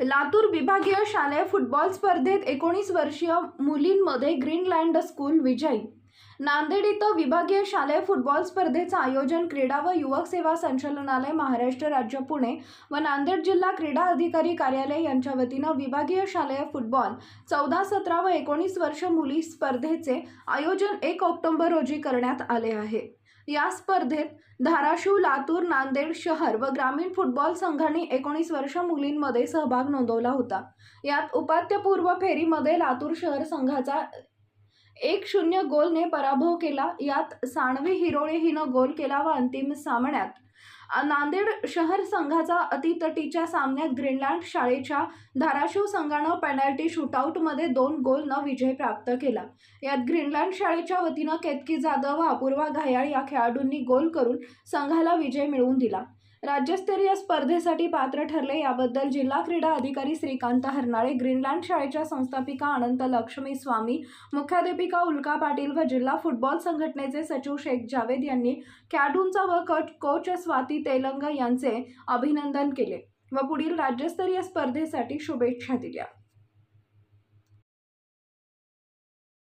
लातूर विभागीय शालेय फुटबॉल स्पर्धेत एकोणीस वर्षीय मुलींमध्ये ग्रीनलँड स्कूल विजयी नांदेड इथं विभागीय शालेय फुटबॉल स्पर्धेचं आयोजन क्रीडा व युवक सेवा संचालनालय महाराष्ट्र राज्य पुणे व नांदेड जिल्हा क्रीडा अधिकारी कार्यालय यांच्या वतीनं विभागीय शालेय फुटबॉल चौदा सतरा व एकोणीस वर्ष मुली स्पर्धेचे आयोजन एक ऑक्टोबर रोजी करण्यात आले आहे. या स्पर्धेत धाराशिव लातूर नांदेड शहर व ग्रामीण फुटबॉल संघांनी एकोणीस वर्ष मुलींमध्ये सहभाग नोंदवला होता. यात उपात्यपूर्व फेरीमध्ये लातूर शहर संघाचा एक शून्य गोलने पराभव केला. यात सानवी हिरोळे हिनं गोल केला व अंतिम सामन्यात. नांदेड शहर संघाचा अतितटीच्या सामन्यात ग्रीनलँड शाळेच्या धाराशिव संघानं पेनल्टी शूटआउटमध्ये दोन गोलनं विजय प्राप्त केला. यात ग्रीनलँड शाळेच्या वतीनं केतकी जाधव व अपूर्वा घायाळ या खेळाडूंनी गोल करून संघाला विजय मिळवून दिला. राज्यस्तरीय स्पर्धेसाठी पात्र ठरले याबद्दल जिल्हा क्रीडा अधिकारी श्रीकांत हरनाळे ग्रीनलँड शाळेच्या संस्थापिका अनंत लक्ष्मी स्वामी मुख्याध्यापिका उल्का पाटील व जिल्हा फुटबॉल संघटनेचे सचिव शेख जावेद यांनी खेळाडूंचा व कोच स्वाती तेलंग यांचे अभिनंदन केले व पुढील राज्यस्तरीय स्पर्धेसाठी शुभेच्छा दिल्या.